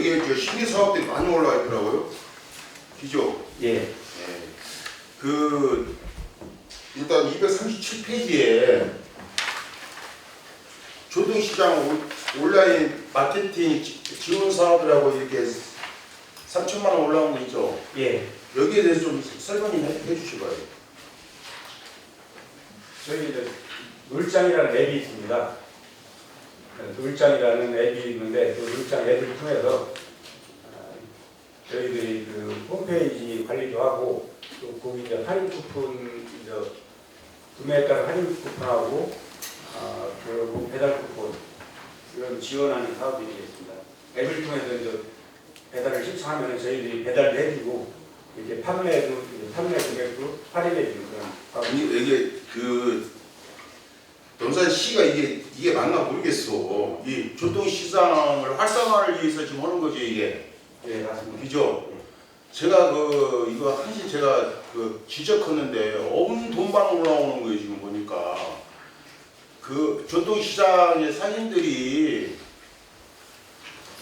여기에 저 신규 사업들이 많이 올라와 있더라고요. 그죠? 예. 네. 그 일단 237페이지에 조등시장 온- 온라인 마케팅 지- 지원 사업이라고 이렇게 3천만 원 올라온 거 있죠. 예. 여기에 대해서 좀 설명 좀 해- 해주시고요. 저희 이제 놀장이라는 앱이 있습니다. 놀장이라는 앱이 있는데 그 놀장 앱을 통해서 아, 저희들이 그 홈페이지 관리도 하고 또 거기 이제 할인 쿠폰 이제 구매에 따른 할인 쿠폰하고 아, 그리고 배달 쿠폰 이런 지원하는 사업이 되겠습니다. 앱을 통해서 이제 배달을 신청하면 저희들이 배달도 해주고 이렇게 판매도 이제 판매 금액도 할인해주는 그런 사업. 이게 그 동산시가 이게 이게 맞나 모르겠어. 이 조등시장을 활성화를 위해서 지금 하는 거죠 이게. 예, 맞습니다. 그죠? 제가 그 이거 사실 제가 그 지적하는데 어느 돈방 올라오는 거예요 지금 보니까 그 전통 시장의 상인들이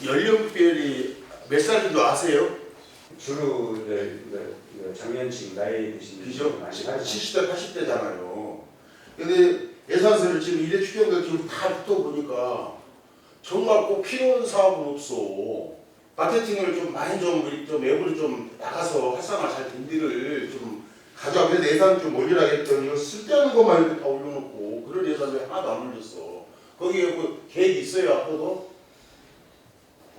연령별이 몇 살인 줄 아세요? 주로 이제 장년층 나이 드신 그죠? 많이 하죠. 70대 80대잖아요. 근데 예산서를 지금 이래 추경들 지금 다 붙어 보니까 정말 꼭 필요한 사업은 없어. 마케팅을 좀 많이 좀, 우리 좀 앱을 좀 나가서 활성화 잘 된디를 좀 가져와. 그래서 예산 좀 올리라 했더니 쓸데없는 것만 이렇게 다 올려놓고 그런 예산이 하나도 안 올렸어. 거기에 뭐 계획이 있어요 앞으로도?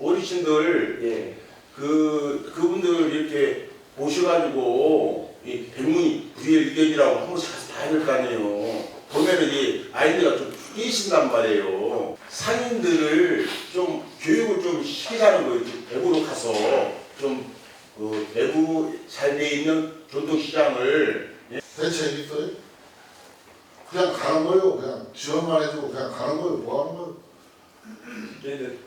어르신들 예, 그 그분들 이렇게 모셔가지고 이 백문이 불여일견이라고 한 번씩 가서 봐야 될 거 아니에요. 보면은 이 아이들가 좀 깨신단 말이에요. 상인들을 좀 교육을 좀 시키자는 거예요. 좀 대구로 가서 좀 그 대구 잘 돼 있는 전통시장을 대책이 있어요? 그냥 가는 거예요. 그냥 지원만 해주고 그냥 가는 거예요. 뭐 하는 거예요? 이제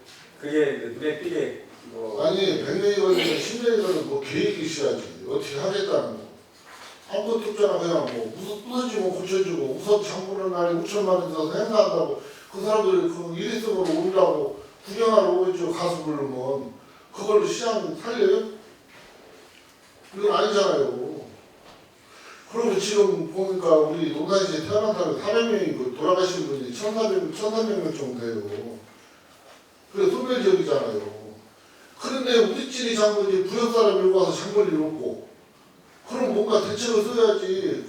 그게 이제 눈에 띄게 뭐 아니 100명이 걸리면 10명이 걸리면 뭐 계획이 있어야지. 어떻게 하겠다는 거. 아무 것도 없잖아. 그냥 뭐 무슨 부서지면 고쳐주고 우선 장보는 날에 5천만 원 들어서 행사한다고 그 사람들이 그 일회성으로 온다고 구경하러 오죠. 가수 부르면 그걸로 시장 살려요? 이건 아니잖아요. 그리고 지금 보니까 우리 농산시에 태어난 사람이 400명이 그 돌아가신 분이 1,400, 1,300명 정도 돼요. 그래 소멸 지역이잖아요. 그런데 우리끼리 장군이 부역 사람 밀고 와서 장거리 놓고 그럼 뭔가 대책을 써야지.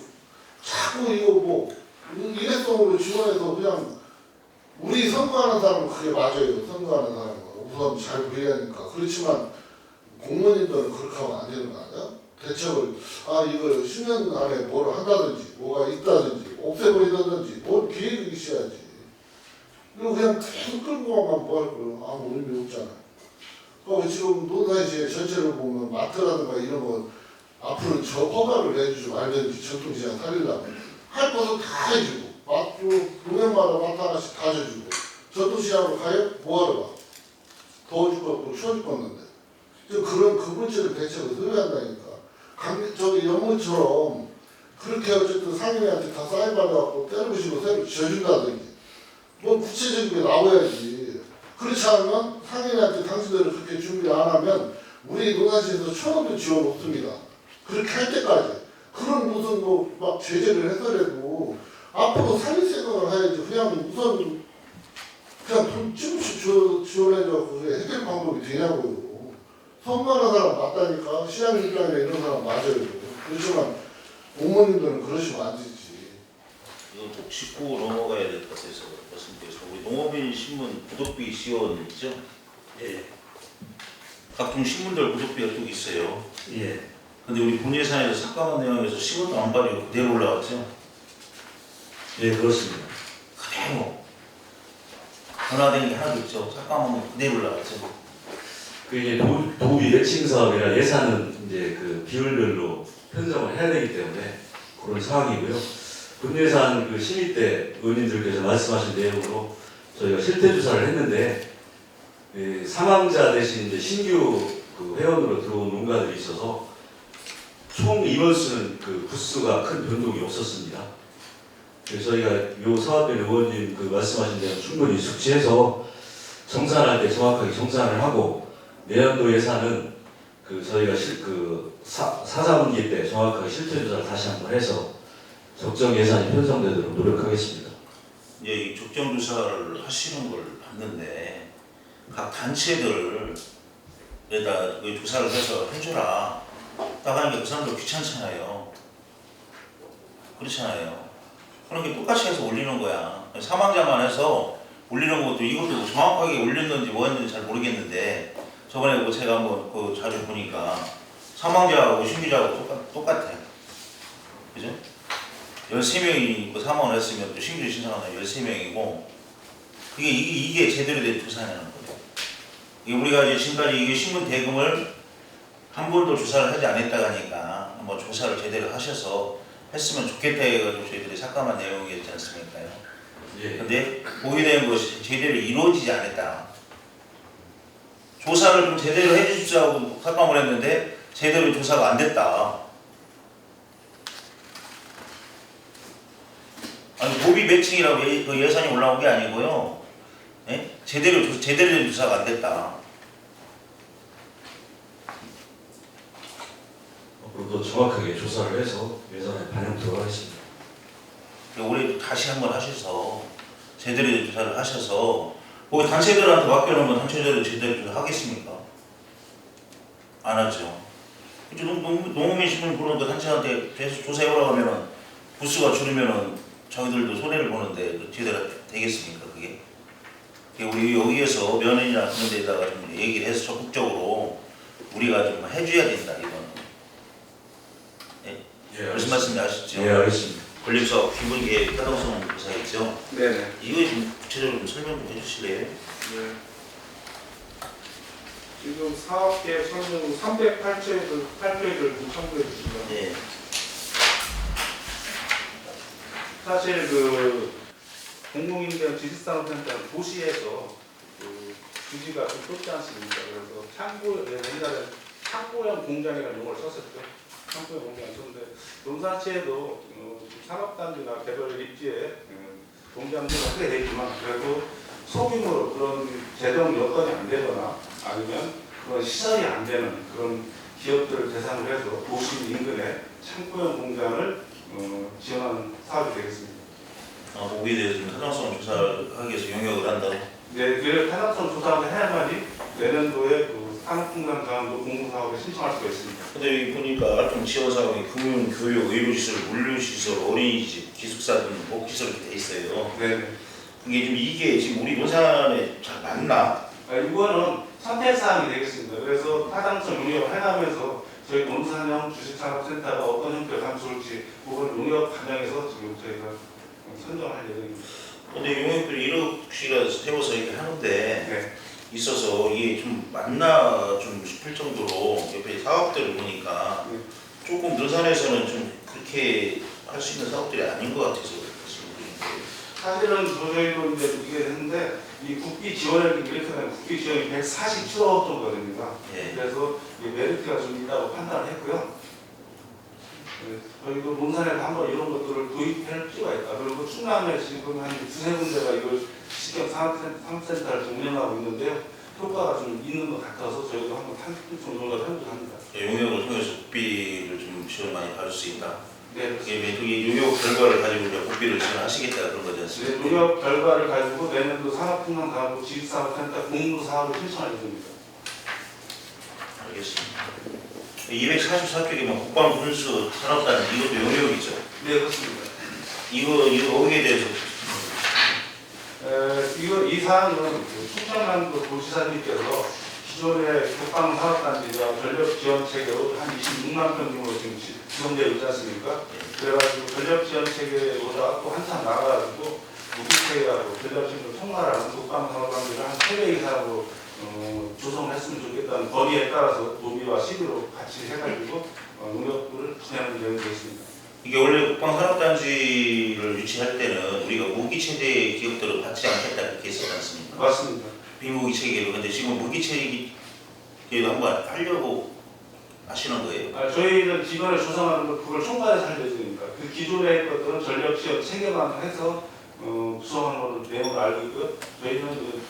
자꾸 이거 뭐 일회성으로 지원해서 그냥 우리 선거하는 사람은 그게 맞아요. 선거하는 사람은 우선 잘 보여야 하니까. 그렇지만 공무원님들은 그렇게 하면 안 되는 거 아니야? 대책을 아 이거 10년 안에 뭘 한다든지 뭐가 있다든지 없애버리다든지 뭘 계획이 있어야지. 이거 그냥 계속 끌고 가면 뭐할 거예요? 아무 의미 없잖아. 그 지금 논산시에 전체를 보면 마트라든가 이런 거 앞으로 저 허가를 해주지 말든지 전통시장 살리려면 할 것은 다 해주고 마트 동네마다 마트 하나씩 다 해주고. 전통시장으로 가요? 뭐하러 가? 더워줄 것 같고 추워줄 것 같는데. 그런 그 문제를 대책을 써야 한다니까. 강 저기 연문처럼 그렇게 어쨌든 상인한테 다 사인 받아갖고 때려부시고 새로 지어준다든지. 뭐 구체적인 게 나와야지. 그렇지 않으면 상인한테 당신들을 그렇게 준비 안 하면 우리 농산시에서 천 원도 지원 없습니다 그렇게 할 때까지. 그런 무슨 뭐 막 제재를 해서라도 앞으로 살릴 생각을 해야지. 그냥 우선 그냥 돈 지원- 지원해줘 그게 해결 방법이 되냐고요. 선만한 사람 맞다니까 시장 입장에 이런 사람 맞아요. 그렇지만 공무원님들은 그러시면 안 되지. 이거 꼭 짚고 넘어가야 될 것 같아서 말씀드려서 우리 농업인 신문 구독비 지원 있죠? 예, 각종 신문들 구독비가 또 있어요. 예, 근데 우리 본예산에서 삭감한 내용에서 10원도 안 발이고 그대로 올라갔죠? 예, 그렇습니다. 그대로. 변화된 게 하나도 없죠. 삭감하면 그대로 올라갔죠. 그 이제 도, 도비 매칭 사업이라 예산은 이제 그 비율별로 편성을 해야 되기 때문에 그런 상황이고요. 군예산 그 심의 때 의원님들께서 말씀하신 내용으로 저희가 실태 조사를 했는데 예, 사망자 대신 이제 신규 그 회원으로 들어온 농가들이 있어서 총 인원수는 그 부수가 큰 변동이 없었습니다. 그래서 저희가 요 사업의 의원님 그 말씀하신 대로 충분히 숙지해서 정산할 때 정확하게 정산을 하고 내년도 예산은 그 저희가 실, 그 사, 사사분기 때 정확하게 실태 조사를 다시 한번 해서 적정 예산이 편성되도록 노력하겠습니다. 이제 이 적정 조사를 하시는 걸 봤는데 각 단체들에다 그 조사를 해서 해줘라. 딱 하니까 그 사람들 귀찮잖아요. 그렇잖아요. 그런 게 똑같이 해서 올리는 거야. 사망자만 해서 올리는 것도 이것도 정확하게 올렸는지 뭐였는지 잘 모르겠는데 저번에 뭐 제가 한번 그 자료 보니까 사망자하고 신규자하고 똑같, 똑같아. 그죠? 13명이 그 사망을 했으면 또 신규 신청하는 13명이고 그게 이게, 이게 제대로 된 조사냐는 거죠. 이게 우리가 이제 지금까지 이게 신문 대금을 한 번도 조사를 하지 않았다 하니까 한번 조사를 제대로 하셔서 했으면 좋겠다 해가지고 저희들이 삭감한 내용이었지 않습니까요? 예. 근데 보이는 것이 제대로 이루어지지 않았다. 조사를 좀 제대로 해주십시오 하고 삭감을 했는데 제대로 조사가 안 됐다. 아니 고비 매칭이라고 예, 그 예산이 올라온 게 아니고요. 예? 제대로 조- 제대로 된 조사가 안 됐다. 앞으로도 정확하게 조사를 해서 예산에 반영토록 하겠습니다. 올해 다시 한번 하셔서 제대로 된 조사를 하셔서 거기 단체들한테 맡겨놓으면 단체들은 제대로 조사하겠습니까? 안 하죠. 이제 농- 농- 농민 신문 보는 그 단체한테 계속 조사해오라고 하면은 부수가 줄으면은 저희들도 손해를 보는데 그 제대로 되겠습니까 그게? 우리 여기에서 면회나 그런 데다가 좀 얘기를 해서 적극적으로 우리가 좀 해줘야 된다 이거는. 예, 무슨 말씀인지 아시죠? 예, 알겠습니다. 건립사업 기본계획 타당성 조사였죠. 네네. 이거 좀 구체적으로 좀 설명 좀 해주실래요? 네. 지금 사업계획 설명 308페이지를 8페이지를 좀 참고해 주시면 네. 사실 그 공공임대 지식산업센터는 도시에서 그 주지가 좀 좁지 않습니까? 그래서 창고 옛날에 창고형 공장이라는 용어를 썼었죠. 창고형 공장 썼는데 농사지에도 어, 산업단지나 개발 입지에 음, 공장들이 크게 되지만 그래도 소규모로 그런 재정 여건이 안 되거나 아니면 그런 시설이 안 되는 그런 기업들을 대상으로 해서 도시 인근에 창고형 공장을 어, 지원하는 사업이 되겠습니다. 아, 거기에 대해서 좀 타당성 조사를 하기 위해서 영역을 한다고. 네, 그 타당성 조사를 해야만이 내년도에 그 산업공단 가운데 공공사업에 신청할 수가 있습니다. 근데 여기 보니까 활동 지원 사업이 금융, 교육, 의료시설, 물류시설, 어린이집, 기숙사 등 복지설 이렇게 돼 있어요. 네. 이게 지금 이게 지금 우리 논산에 잘 맞나? 아, 이거는 선택 사항이 되겠습니다. 그래서 타당성 용역을 해나면서 저희 농산형 주식산업센터가 어떤 형태로 좋을지 그걸 용역 반영해서 지금 저희가 선정할 예정입니다. 근데 용역들이 1억씩이라 세워서 이렇게 하는데 네. 있어서 이게 좀 맞나 좀 싶을 정도로 옆에 사업들을 보니까 네. 조금 논산에서는 좀 그렇게 할 수 있는 사업들이 아닌 것 같아서 사실은 저희도 이제 이게 했는데 이 국비 지원액이 이렇게 되면 국비 지원이 147억 정도 됩니다. 예. 그래서 이 메리트가 좀 있다고 판단을 했고요. 네, 저희도 논산에서 한번 이런 것들을 도입할 필요가 있다. 그리고 충남에 지금 한 두세 군데가 이걸 시경 상센터를 좀 운영하고 있는데요. 효과가 좀 있는 것 같아서 저희도 한번 한 정도가 생각합니다. 용역을 통해서 국비를 좀 지원 많이 받을 수 있다. 네, 이게 그게 용역 결과를 가지고 우리가 국비를 지원하시겠다 그런 거지 네, 않습니까? 농협 결과를 가지고 내년도 산업통상사업부 지식사업센터 공무사업을 신청할 예정입니다. 알겠습니다. 244쪽에 뭐 국방 군수 산업단 이것도 용역이죠. 네, 그렇습니다. 이거 이거 거기에 대해서 에, 이거 이 사안은 그 충청남 그 도지사님께서 기존의 국방 사업단지가 전력 지원 체계로 한 26만 평 규모로 지금 지- 지정되어 있지 않습니까? 그래가지고 전력 지원 체계보다 또 한참 나가가지고 무기 체계하고 전력 지원을 총괄하는 국방 사업단지를 한 3배 이상으로 어, 조성을 했으면 좋겠다는 건의에 따라서 노비와 시비로 같이 해가지고 어, 농협부를 진행하는 예정이 되었습니다. 이게 원래 국방 산업단지를 유치할 때는 우리가 무기 체제 기업들을 받지 않겠다 그렇게 했었지 않습니까? 맞습니다. 비무기 체계로 근데 지금 무기 체계도 한번 하려고 하시는 거예요. 아, 저희는 기존에 조성하는 것 그걸 총괄해서 할 예정입니다. 그 기존의 것들은 전력 지원 체계만 해서 어, 구성하는 걸로 내용을 알고 있고요. 저희는 그,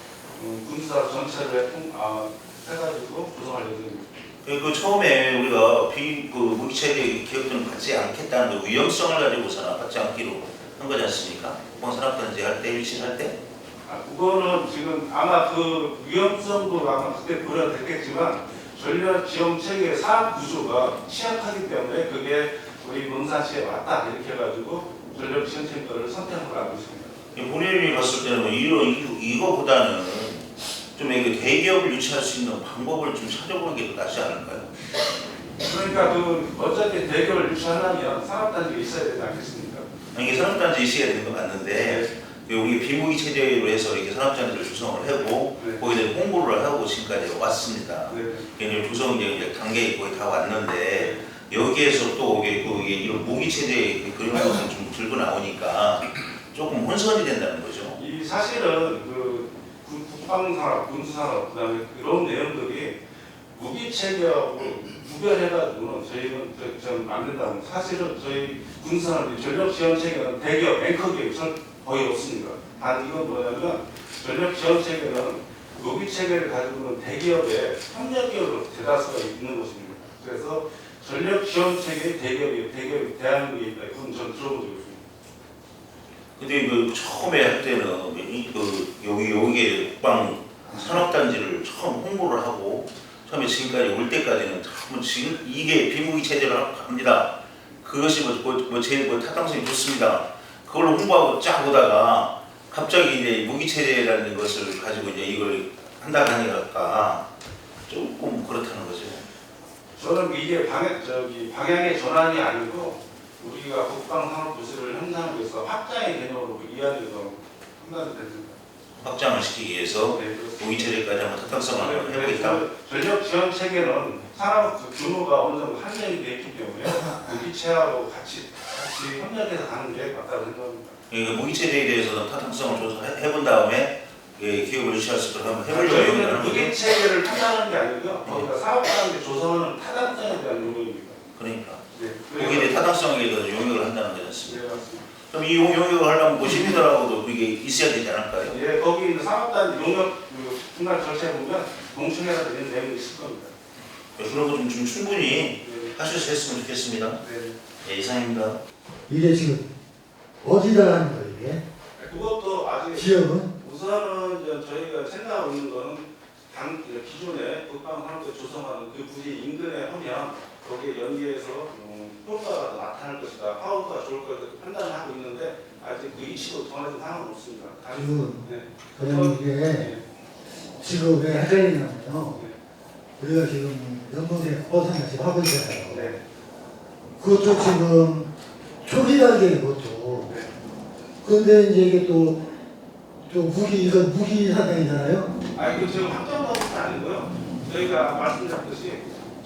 어, 군사 전체를 통, 아, 해가지고 조성할 예정입니다. 그, 그 처음에 우리가 비그 무기체계 기업들은 받지 않겠다는 그 위험성을 가지고서는 받지 않기로 한 거지 않습니까? 국방산업단지 할때 위치를 할 때. 아, 그거는 지금 아마 그 위험성도 아마 그때 고려됐겠지만 전력 지원 체계의 사업 구조가 취약하기 때문에 그게 우리 문사시에 맞다 이렇게 해가지고 전력 지원 체계를 선택한 걸 알고 있습니다. 본인이 봤을 때는 이거, 이거, 이거보다는 좀 이게 대기업을 유치할 수 있는 방법을 좀 찾아보는 게더 낫지 않을까요? 그러니까 그 어차피 대결을 유치하려면 산업단지가 있어야 되지 않겠습니까? 이게 산업단지 있어야 되는 건 맞는데 여기 비무기 체제로 해서 이렇게 산업단지를 조성을 하고 네. 거기에 홍보를 하고 지금까지 왔습니다. 네. 이제 조성 이제 단계에 거의 다 왔는데 여기에서 또 이게 그 이런 무기 체제 그런 것들 좀 들고 나오니까 조금 혼선이 된다는 거죠. 이 사실은 그 군- 국방산업, 군수산업 그 다음에 이런 내용들이 무기 체계하고 구별해가지고는 저희는 저- 좀안 된다는. 사실은 저희 군수산업이 전력 지원 체계는 대기업, 앵커 기업이 전 거의 없습니다. 단 이건 뭐냐면 전력 지원 체계는 무기 체계를 가지고 있는 대기업의 협력 기업으로 대다수가 있는 것입니다. 그래서 전력 지원 체계의 대기업이 대기업이 대한민국에 있다. 이건 전 들어본 적이 없습니다. 근데 그 처음에 할 때는 이- 그 여기 여기에 국방 산업단지를 처음 홍보를 하고 처음에 지금까지 올 때까지는 전부 지금 이게 비무기 체제를 합니다. 그것이 뭐, 뭐, 뭐 제일 뭐 타당성이 좋습니다. 그걸로 홍보하고 쫙 오다가 갑자기 이제 무기 체제라는 것을 가지고 이제 이걸 한다 하니까 조금 그렇다는 거죠. 저는 이게 방향 저기 방향의 전환이 아니고 우리가 국방 산업 부실을 형성하기 위해서 확장의 개념으로 이해하려서 판단이 됐습니다. 확장을 시키기 위해서 네, 그렇습니다. 무기 체제까지 한번 타당성을 네, 해보겠다. 그 전력 지원 체계는 산업 그 규모가 어느 정도 한정이 돼 있기 때문에 무기체하고 같이 같이 협력해서 가는 게 맞다고 생각합니다. 이 무기 체제에 대해서는 타당성을 조사해본 다음에 예, 기업을 유치할 수 있도록 한번 해보려고 하는 거죠. 무기 체계를 판단하는 게 아니고요. 거기가 사업하는 조성하는 타당성에 대한 요구입니다. 그러니까 네. 거기에 대해 타당성에 대해서 용역을 한다는 거지 않습니까? 네, 맞습니다. 그럼 이 용- 용역을 하려면 뭐 시민들하고도 그게 있어야 되지 않을까요? 예, 거기 있는 사업단 용역 그 중간 절차에 보면 공청회가 되는 내용이 있을 겁니다. 예, 그런 거좀 충분히 네. 하실 수 있으면 좋겠습니다. 네. 예, 이상입니다. 이게 지금 어디다 하는 거예요 이게? 그것도 아직 지역은? 우선은 이제 저희가 생각하고 있는 거는 당 기존에 국방 산업대 조성하는 그 부지 인근에 하면 거기에 연계해서 음, 효과가 나타날 것이다, 파워가 좋을 것이다 이렇게 판단을 하고 있는데 아직 그 이치도 정해진 상황은 없습니다. 다시- 지금 네. 그럼 이게 네. 지금 왜 헷갈리냐면요 우리가 지금 연봉대 버스나 지금 하고 있잖아요 네. 그것도 지금 초기 단계 그것도 네. 그런데 이제 이게 또, 또 무기 이건 무기 사장이잖아요 아 이거 지금 확정적인 건 아니고요. 저희가 말씀드렸듯이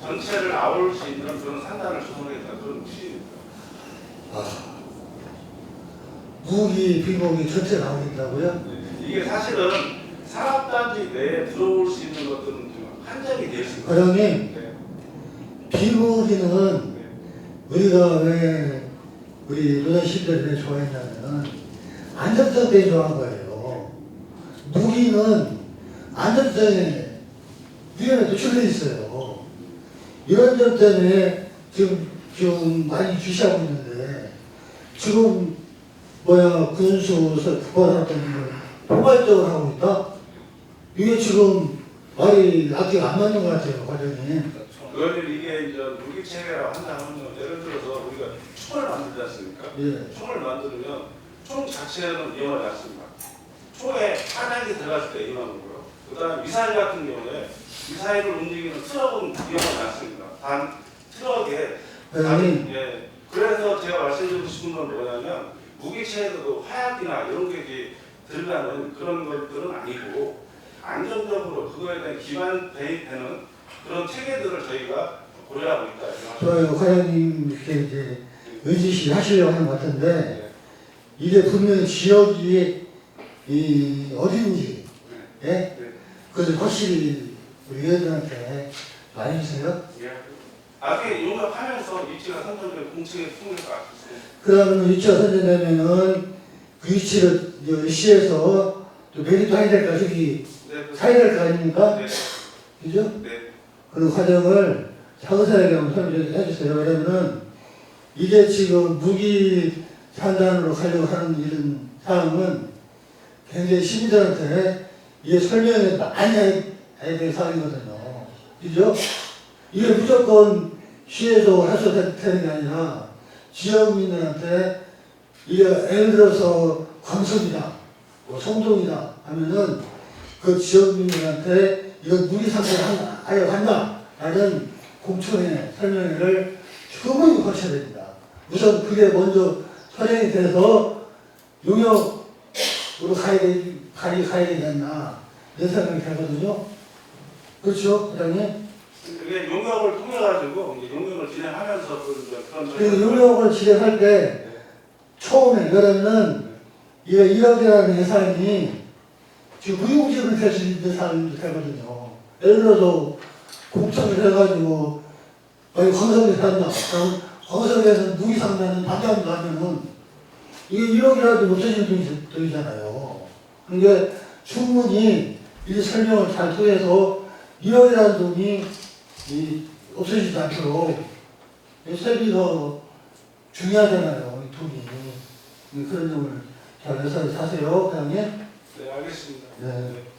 전체를 아울 수 있는 그런 산단을 조성하겠다 그런 취지입니다. 아, 무기 비무기 전체 나오겠다고요? 이게 사실은 산업단지 내에 들어올 수 있는 것들은 좀 한정이 돼 있습니다. 과장님 네. 비무기는 네. 우리가 왜 우리 노자 시대를 왜 좋아했냐면 안전성 때문에 좋아한 거예요. 무기는 안전성에 위험에 노출돼 있어요. 이런 점 때문에 지금 좀 많이 주시하고 있는데 지금 뭐야 군수 국방사업자는 포괄적으로 하고 있다? 이게 지금 말이 앞뒤가 안 맞는 것 같아요, 과정이. 그거는 이게 이제 무기 체계라고 한다면 예를 들어서 우리가 총을 만들지 않습니까? 예. 총을 만들면 총 자체는 위험하지 않습니다. 총에 탄약이 들어갔을 때 위험한 거고요. 그 다음 미사일 같은 경우에 미사일을 움직이는 트럭은 위험하지 않습니다. 단 트럭에 과장님, 예. 그래서 제가 말씀드리고 싶은 건 뭐냐면 무기체에도 화약이나 이런 게 이제 들어가는 그런 것들은 아니고 안정적으로 그거에 대한 기반 되는 그런 체계들을 저희가 고려하고 있다. 좋아요. 과장님 이렇게 이제 의지시 하시려고 하는 것 같은데 네. 이게 분명히 지역이 이 어딘지 예? 네. 그것을 확실히 우리 의원들한테 알려주세요. 예. 나중에 용납하면서 위치가 선정된 공청회 통해서 알수 있습니다. 그러면 위치가 선정되면은 그 위치를 이제 시에서 또 메리트 해야 될까 저기 네, 그- 사야 될 거 아닙니까? 네. 그죠? 네. 그 과정을 상세하게 한번 설명해 주세요. 왜냐면은 이게 지금 무기 산단으로 가려고 하는 이런 상황은 굉장히 시민들한테 이게 설명을 많이 해야 될 상황이거든요. 그죠? 이게 무조건 시에서 해서 되는 게 아니라 지역민들한테 이게 예를 들어서 광성이다, 뭐 성동이다 하면은 그 지역민들한테 이건 무기 상태를 하여 한다 라는 공청회 설명회를 충분히 거쳐야 됩니다. 우선 그게 먼저 선행이 돼서 용역으로 가야 되, 가야 되지 않나 내 생각이 되거든요. 그렇죠, 회장님? 그게 용역을 통해 가지고 용역을 진행하면서 그 그런 그리고 용역을 진행할 때 처음에 그러면은 이게 1억이라는 예산이 지금 무용지으로 될수 있는 사람이 되거든요. 예를 들어서 공청을 해가지고 여기 광석에 산다. 그럼 광석에서 무기 상자는 반장도 하면은 이게 1억이라도 없어지는 돈이 돈이잖아요. 그러니까 충분히 이 설명을 잘 통해서 1억이라는 돈이 이 없어지지 않도록 이 세비가 중요하잖아요. 이 돈이. 그런 점을 잘 해서 사세요, 회장님. 네, 알겠습니다. 네.